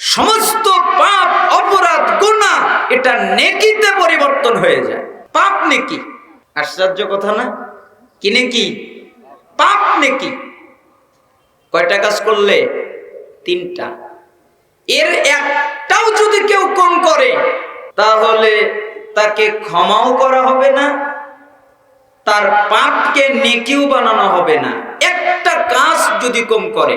সমস্ত পাপ, অপরাধ গুণা এটা নেকিতে পরিবর্তন হয়ে যায়। পাপ নেকি? আশ্চর্য কথা না? কি নেকি? পাপ নেকি? কয়টা কাজ করলে? তিনটা। এর একটাও যদি কেউ কম করে, তাহলে তাকে ক্ষমাও করা হবে না, তার পাপকে নেকিও বানানো হবে না। একটা কাজ যদি কম করে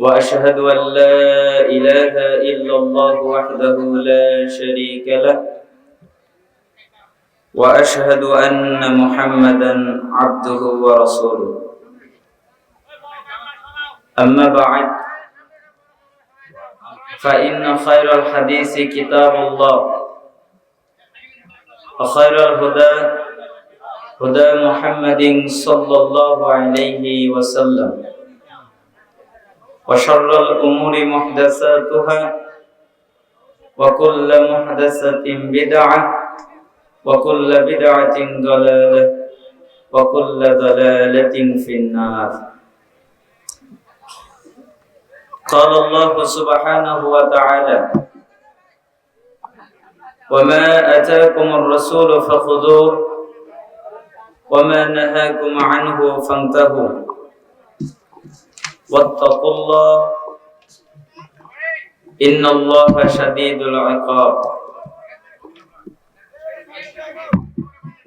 وأشهد أن لا إله إلا الله وحده لا شريك له. وأشهد أن محمدا عبده ورسوله. أما بعد فإن خير الحديث كتاب الله. وخير الهدى هدى محمد صلى الله عليه وسلم. وشر الأمور محدثاتها وكل محدثة بدعة وكل بدعة ضلالة وكل ضلالة في النار. قال الله سبحانه وتعالى وما أتاكم الرسول فخذوه وما نهاكم عنه فانتهوا. واتقوا الله إن الله شديد العقاب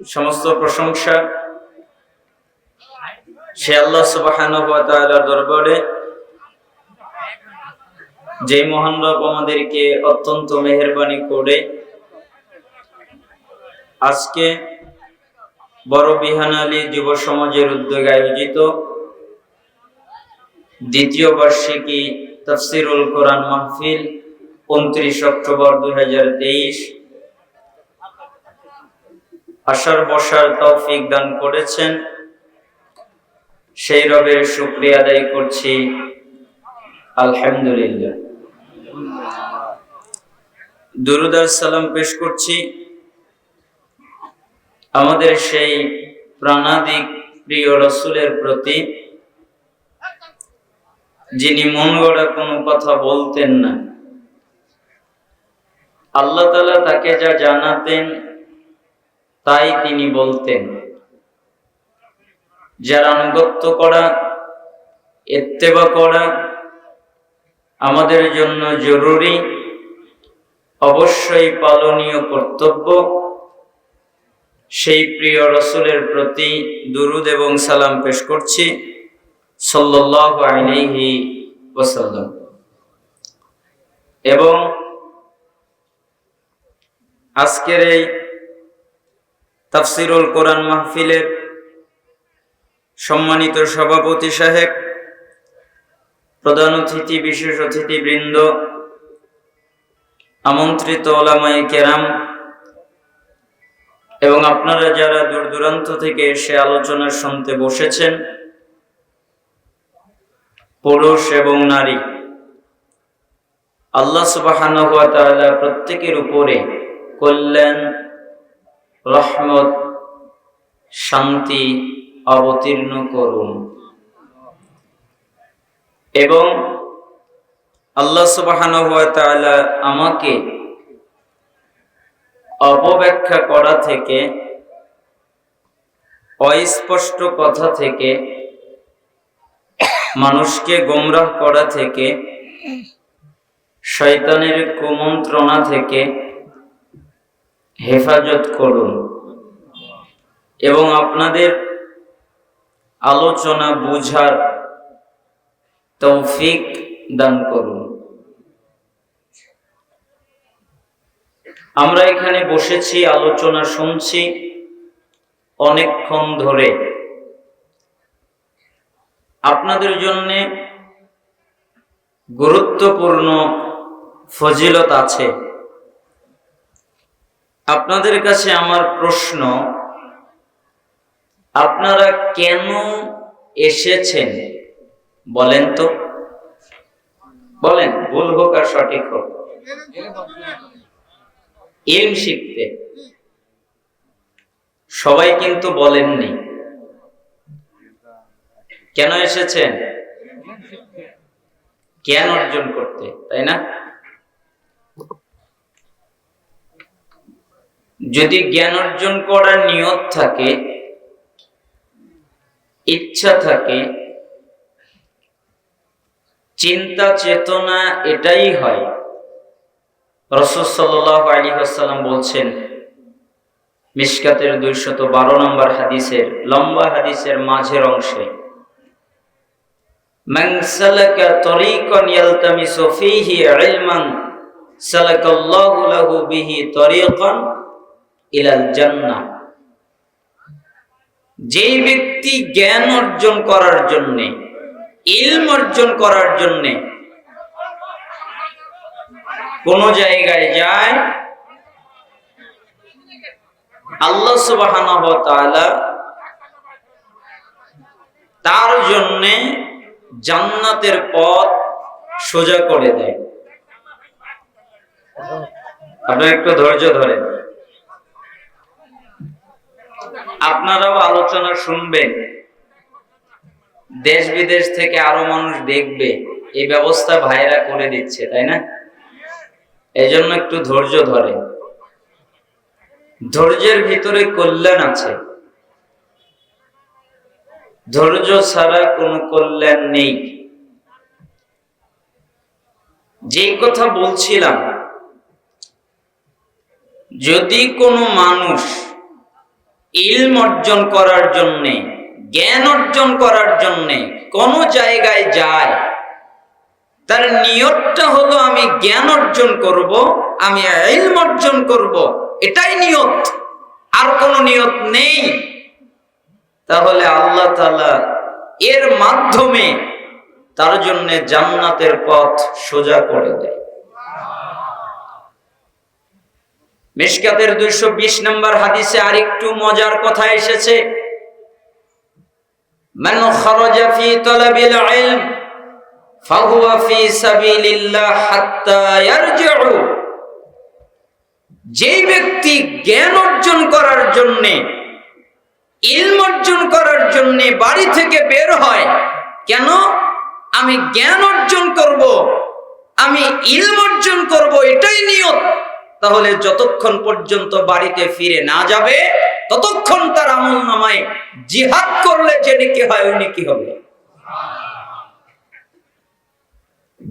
সমস্ত প্রশংসা সে আল্লাহ সুবহানাহু ওয়া তাআলার দরবারে যে মহান রব আমাদেরকে অত্যন্ত মেহেরবানি করে আজকে বড় বিহান আলী যুব সমাজের উদ্যোগে আয়োজিত দ্বিতীয় বার্ষিকী তফসিরুল কোরআন মাহফিল উনত্রিশ অক্টোবর দুই হাজার তেইশ। আসার বসার তৌফিক দান করেছেন। সেই রবের শুক্রিয়া আদায় করছি। আলহামদুলিল্লাহ। দুরুদার সালাম পেশ করছি। আমাদের সেই প্রাণাদিক প্রিয় রসুলের প্রতি যিনি মন গড়া কোনো কথা বলতেন না। আল্লাহ তালা তাকে যা জানাতেন, তাই তিনি বলতেন। যার আনুগত্য করা, এত্তেবা করা আমাদের জন্য জরুরি, অবশ্যই পালনীয় কর্তব্য। সেই প্রিয় রসুলের প্রতি দুরুদ এবং সালাম পেশ করছি। সাল্লাল্লাহু এবং আজকের এই তাফসিরুল কোরআন মাহফিলের সম্মানিত সভাপতি সাহেব, প্রধান অতিথি, বিশেষ অতিথিবৃন্দ, আমন্ত্রিত ওলামায়ে কেরাম, এবং আপনারা যারা দূর দূরান্ত থেকে এসে আলোচনা শুনতে বসেছেন পুরুষ এবং নারী। আল্লাহ সুবাহান প্রত্যেকের উপরে কল্যাণ, রহমত, শান্তি অবতীর্ণ করুন। এবং আল্লাহ সুবাহান আমাকে অপব্যাখ্যা করা থেকে, অস্পষ্ট কথা থেকে মানুষকে গোমরাহ করা থেকে, শয়তানের কুমন্ত্রণা থেকে হেফাজত করুন। এবং আপনাদের আলোচনা বুঝার তৌফিক দান করুন। আমরা এখানে বসেছি, আলোচনা শুনছি অনেকক্ষণ ধরে। আপনাদের জন্য গুরুত্বপূর্ণ ফজিলত আছে। আপনাদের কাছে আমার প্রশ্ন, আপনারা কেন এসেছেন? বলেন তো। বলেন, ভুল হোক আর সঠিক হোক। ইলম শিখতে। সবাই কিন্তু বলেননি। কেন এসেছেন? জ্ঞান অর্জন করতে, তাই না? যদি জ্ঞান অর্জন করার নিয়ত থাকে, ইচ্ছা থাকে, চিন্তা, চেতনা এটাই হয়। রসদ সাল্লাহ আলী হাসাল্লাম বলছেন, মিসকাতের দুইশত বারো নম্বর হাদিসের লম্বা হাদিসের মাঝের অংশে من سلك طريقا يلتمس فيه علما سلك الله له به طريقا إلى الجنة যেই ব্যক্তি জ্ঞান অর্জন করার জন্য ইলম অর্জন করার জন্য কোন জায়গায় যায় আল্লাহ সুবহানাহু ওয়া তাআলা তার জন্যে জান্নাতের পথ সোজা করে দেয়। আপনারা একটু ধৈর্য ধরেন। আপনারাও আলোচনা শুনবেন। দেশ বিদেশ থেকে আরও মানুষ দেখবে। এই ব্যবস্থা ভাইরা করে দিচ্ছে, তাই না? এই জন্য একটু ধৈর্য ধরে ধৈর্যের ভিতরে কল্যাণ আছে। ধৈর্য ছাড়া কোনো কল্যাণ নেই। যে কথা বলছিলাম, যদি কোনো মানুষ ইলম অর্জন করার জন্যে, জ্ঞান অর্জন করার জন্যে কোনো জায়গায় যায়, তার নিয়তটা হলো আমি জ্ঞান অর্জন করব, আমি ইলম অর্জন করব, এটাই নিয়ত। আর কোনো নিয়ত নেই। তাহলে আল্লাহ তাআলা এর মাধ্যমে তার জন্য জান্নাতের পথ সোজা করে দেয় মিশকাতের দুইশো বিশ নম্বর হাদিসে আরেকটু মজার কথা এসেছে من خرج في طلب العلم فهو في سبيل الله حتى يرجع যেই ব্যক্তি জ্ঞান অর্জন করার জন্যে ইলম অর্জন করার জন্য বাড়ি থেকে বের হয়। কেন? আমি জ্ঞান অর্জন করব। আমি ইলম অর্জন করব, এটাই নিয়ত। তাহলে যতক্ষণ পর্যন্ত বাড়িতে ফিরে না যাবে, ততক্ষণ তার আমল নামায় জিহাদ করলে যে নেকি হয়, ওই নেকি হবে।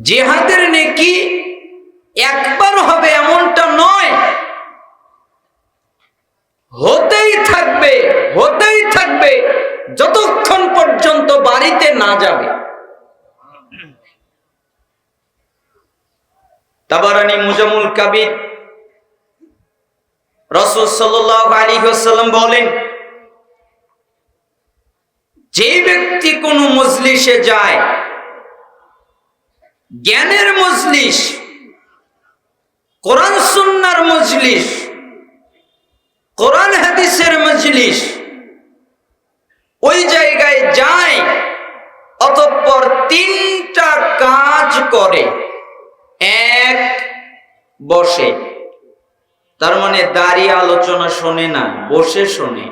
জিহাদের নেকি একবার হবে এমনটা নয় হতেই থাকবে হতেই থাকবে, যতক্ষণ পর্যন্ত বাড়িতে না যাবে। তাবারানি মুজামুল কাবির রসুল সাল্লাহ আলী সাল্লাম বলেন, যে ব্যক্তি কোন মজলিসে যায়, জ্ঞানের মজলিস, কোরআন সুন্নার মজলিস কোরআন হাদিসের মজলিস। ওই জায়গায় যায়, অতঃপর তিনটা কাজ করে। এক, বসে। তার মানে দাঁড়িয়ে আলোচনা শোনে না, বসে শোনে।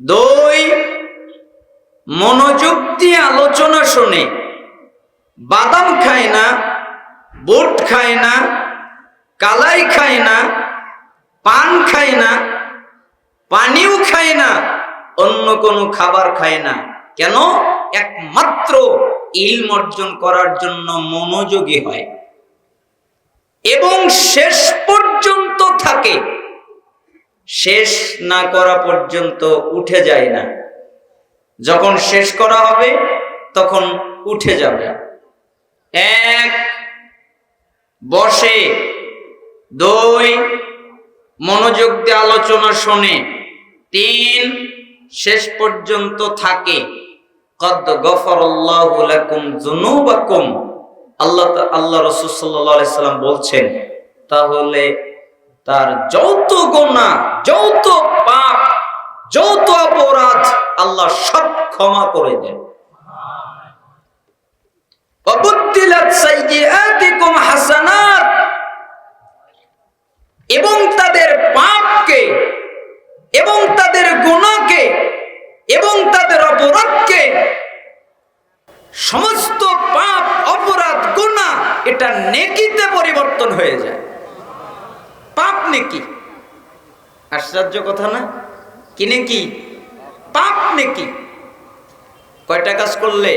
দুই, মনোযোগ দিয়ে আলোচনা শোনে। বাদাম খায় না, বুট খায় না, কালাই খায় না পান খায় না, পানিও খায় না, অন্য কোনো খাবার খায় না। কেন? একমাত্র ইলম অর্জন করার জন্য মনোযোগী হয়। এবং শেষ পর্যন্ত থাকে। শেষ না করা পর্যন্ত উঠে যায় না। যখন শেষ করা হবে, তখন উঠে যাবে। এক, বসে, দুই মনোযোগ দিয়ে আলোচনা শোনে তিন শেষ পর্যন্ত থাকে কদ গফরাল্লাহু লাকুম যুনুবাকুম আল্লাহ তা- আল্লাহ রসুল সাল্লাহ সাল্লাম বলছেন তাহলে তার যত গোনা যত পাপ যত অপরাধ আল্লাহ সব ক্ষমা করে দেন وَبُدِّلَتْ سَيِّئَاتِكُمْ حَسَنَاتٍ এবং তাদের পাপকে, এবং তাদের গুণাকে, এবং তাদের অপরাধকে, সমস্ত পাপ, অপরাধ, গুণা এটা নেকিতে পরিবর্তন হয়ে যায়। পাপ নেকি? আশ্চর্য কথা না? কি নেকি? পাপ নেকি? কয়টা কাজ করলে?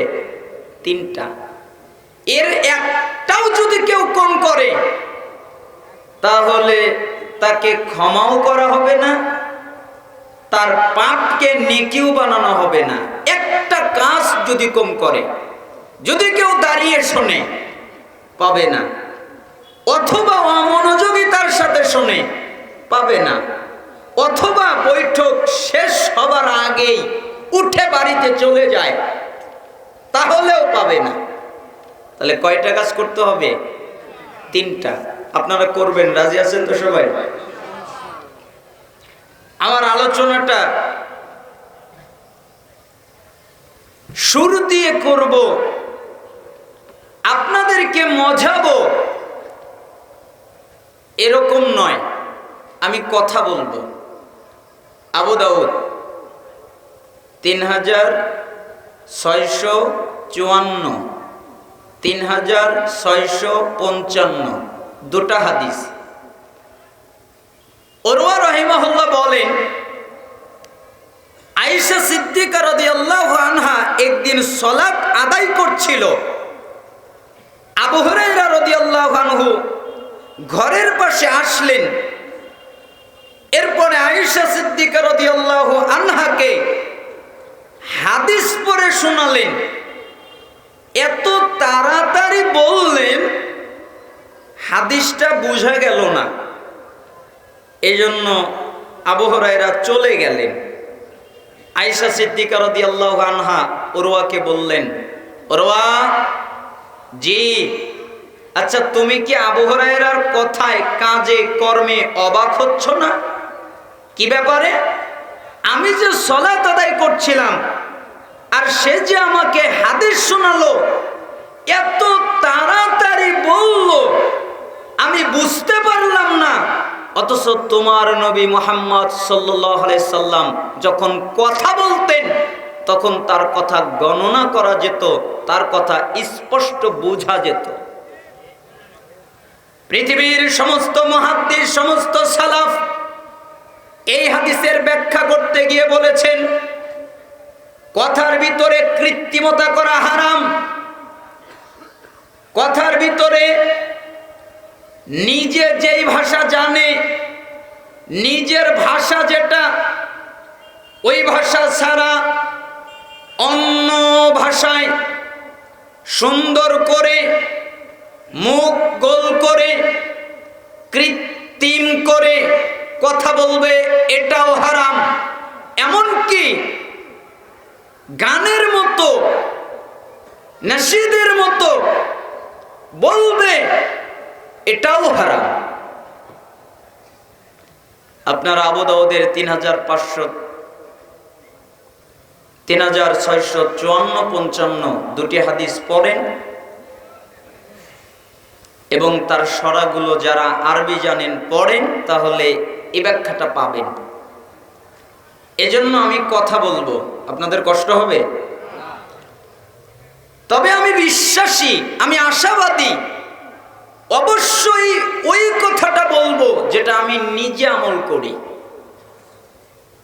তিনটা। এর একটাও যদি কেউ কম করে তাহলে তাকে ক্ষমাও করা হবে না, তার পাপকে নেকিও বানানো হবে না। একটা কাজ যদি কম করে, যদি কেউ দাঁড়িয়ে শোনে, পাবে না। অথবা অমনোযোগিতার সাথে শোনে, পাবে না। অথবা বৈঠক শেষ হবার আগেই উঠে বাড়িতে চলে যায়, তাহলেও পাবে না। তাহলে কয়টা কাজ করতে হবে? তিনটা। আপনারা করবেন, রাজি আছেন তো সবাই? আমার আলোচনাটা শুরু দিয়ে করব, আপনাদেরকে মজাবো, এরকম নয়, আমি কথা বলব। আবু দাউদ, তিন হাজার ছয়শো চুয়ান্ন, তিন হাজার ছয়শো পঞ্চান্ন। দুটা হাদিস। ওরওয়া রহিমাহুল্লাহ বলেন, আয়েশা সিদ্দিকা রাদিয়াল্লাহু আনহা একদিন সলাত আদায় করছিল। আবু হুরায়রা রাদিয়াল্লাহু আনহু ঘরের পাশে আসলেন। এরপরে আয়েশা সিদ্দিকা রাদিয়াল্লাহু আনহাকে হাদিস পরে শোনালেন এত তাড়াতাড়ি বললেন হাদিসটা বোঝা গেল না। এই জন্য আবহরাইরা চলে গেলেন। আয়সা সিদ্দিকা রদি আল্লাহ আনহা ওরওয়াকে বললেন ওরওয়া জি আচ্ছা তুমি কি আবহরাইরার কথায় কাজে, কর্মে অবাক হচ্ছ না? কি ব্যাপারে? আমি যে সলাত আদায় করছিলাম, আর সে যে আমাকে হাদিস শোনালো, এত তাড়াতাড়ি বলল আমি বুঝতে পারলাম না। অথচ তোমার নবী মোহাম্মদ সাল্লাম যখন কথা বলতেন, তখন তার কথা গণনা করা যেত, তার কথা স্পষ্ট বোঝা যেত। পৃথিবীর সমস্ত মহাদ্দির সমস্ত সালাফ এই হাদিসের ব্যাখ্যা করতে গিয়ে বলেছেন, কথার ভিতরে কৃত্রিমতা করা হারাম। কথার ভিতরে নিজে যেই ভাষা জানে, নিজের ভাষা যেটা, ওই ভাষা ছাড়া অন্য ভাষায় সুন্দর করে, মুখ গোল করে, কৃত্রিম করে কথা বলবে, এটাও হারাম। এমনকি গানের মতো, নাসিদের মতো বলবে এটাও হারাম। আপনার আবুদাউদের তিন হাজার পাঁচশো, তিন হাজার ছয়শো চুয়ান্ন, পঞ্চান্ন দুটি হাদিস পড়েন এবং তার সরাগুলো যারা আরবি জানেন পড়েন, তাহলে এ ব্যাখ্যাটা পাবেন। এজন্য আমি কথা বলব। আপনাদের কষ্ট হবে? তবে আমি বিশ্বাসী, আমি আশাবাদী অবশ্যই ওই কথাটা বলব যেটা আমি নিজে আমল করি।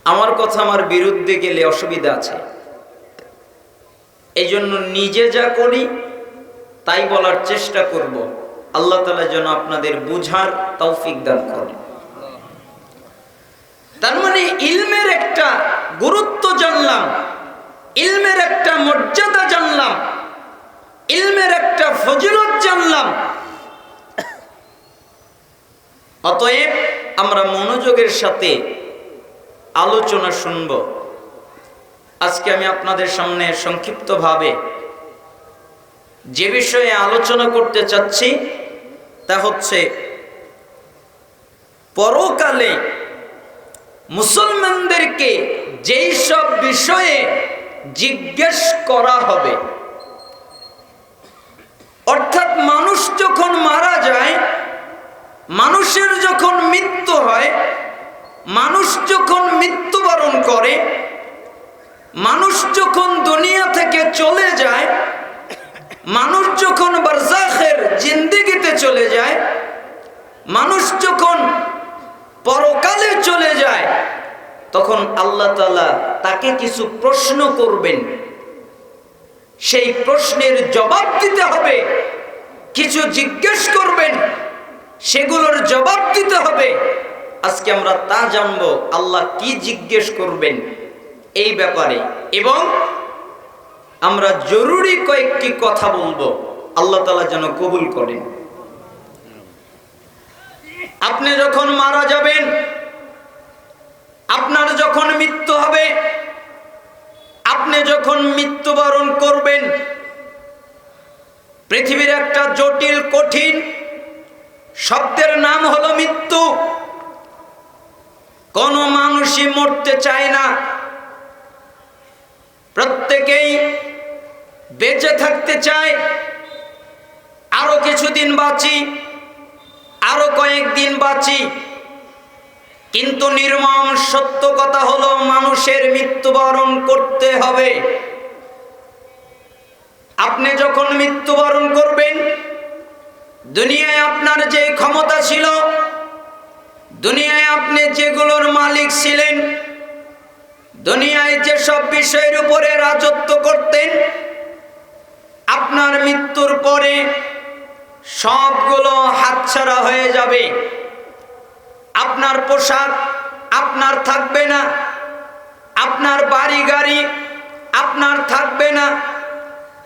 আমার কথা আমার বিরুদ্ধে গেলে অসুবিধা আছে। এই জন্য নিজে যা করি, তাই বলার চেষ্টা করব। আল্লাহ তালা যেন আপনাদের বুঝার তৌফিক দান করেন। তার মানে ইলমের একটা গুরুত্ব জানলাম, ইলমের একটা মর্যাদা জানলাম, ইলমের একটা ফজিলত জানলাম অতএব আমরা মনোযোগের সাথে আলোচনা শুনব। আজকে আমি আপনাদের সামনে সংক্ষিপ্তভাবে যে বিষয়ে আলোচনা করতে চাচ্ছি, তা হচ্ছে পরকালে মুসলমানদেরকে যেই সব বিষয়ে জিজ্ঞেস করা হবে, অর্থাৎ মানুষ যখন মারা যায় মানুষের যখন মৃত্যু হয়, মানুষ যখন মৃত্যুবরণ করে, মানুষ যখন দুনিয়া থেকে চলে যায়, মানুষ যখন বারজাখের জিন্দিগিতে চলে যায়, মানুষ যখন পরকালে চলে যায়, তখন আল্লাহ তালা তাকে কিছু প্রশ্ন করবেন। সেই প্রশ্নের জবাব দিতে হবে, কিছু জিজ্ঞেস করবেন সেগুলোর জবাব দিতে হবে। আজকে আমরা তা জানব, আল্লাহ কি জিজ্ঞেস করবেন এই ব্যাপারে। এবং আমরা জরুরি কয়েকটি কথা বলব, আল্লাহ তালা যেন কবুল করেন। আপনি যখন মারা যাবেন, আপনার যখন মৃত্যু হবে, আপনি যখন মৃত্যুবরণ করবেন, পৃথিবীর একটা জটিল, কঠিন শব্দের নাম হলো মৃত্যু। কোনো মানুষই মরতে চায় না। প্রত্যেকেই বেঁচে থাকতে চায়। আরও কিছুদিন বাঁচি, আরও কয়েকদিন বাঁচি। কিন্তু নির্মম সত্য কথা হলো, মানুষের মৃত্যুবরণ করতে হবে। আপনি যখন মৃত্যুবরণ করবেন দুনিয়ায় আপনার যে ক্ষমতা ছিল, দুনিয়ায় আপনি যেগুলোর মালিক ছিলেন, দুনিয়ায় যেসব বিষয়ের উপরে রাজত্ব করতেন, আপনার মৃত্যুর পরে সবগুলো হাতছাড়া হয়ে যাবে। আপনার পোশাক আপনার থাকবে না, আপনার বাড়ি গাড়ি আপনার থাকবে না,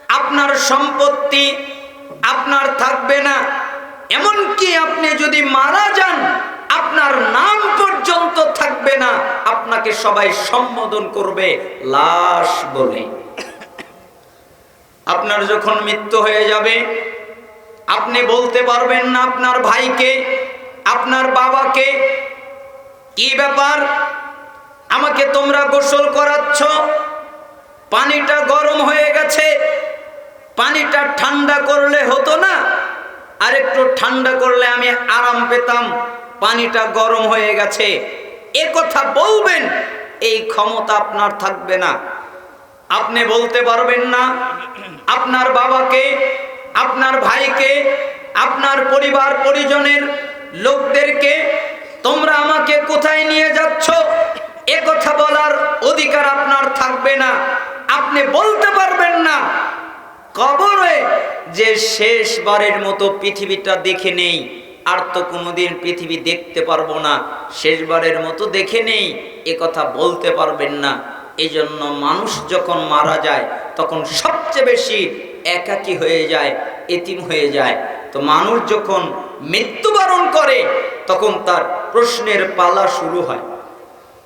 আপনার সম্পত্তি আপনার থাকবে না। এমনকি আপনি যদি মারা যান, আপনার নাম পর্যন্ত থাকবে না। আপনাকে সবাই সম্বোধন করবে, লাশ বলে। আপনার যখন মৃত্যু হয়ে যাবে, আপনি বলতে পারবেন না আপনার ভাইকে, আপনার বাবাকে, কি ব্যাপার? আমাকে তোমরা গোসল করাচ্ছ, পানিটা গরম হয়ে গেছে পানিটা ঠান্ডা করলে হতো না, আর একটু ঠান্ডা করলে আমি আরাম পেতাম, পানিটা গরম হয়ে গেছে। এ কথা বলবেন, এই ক্ষমতা আপনার থাকবে না। আপনি বলতে পারবেন না, আপনার বাবাকে, আপনার ভাইকে, আপনার পরিবার পরিজনের লোকদেরকে, তোমরা আমাকে কোথায় নিয়ে যাচ্ছ? এ কথা বলার অধিকার আপনার থাকবে না। আপনি বলতে পারবেন না কবরে যে শেষবারের মতো পৃথিবীটা দেখে নেই, আর তো কোনোদিন পৃথিবী দেখতে পারব না। শেষবারের মতো দেখে নেই, এ কথা বলতে পারবেন না। এই জন্য মানুষ যখন মারা যায়, তখন সবচেয়ে বেশি একাকী হয়ে যায়, এতিম হয়ে যায়। তো মানুষ যখন মৃত্যুবরণ করে, তখন তার প্রশ্নের পালা শুরু হয়।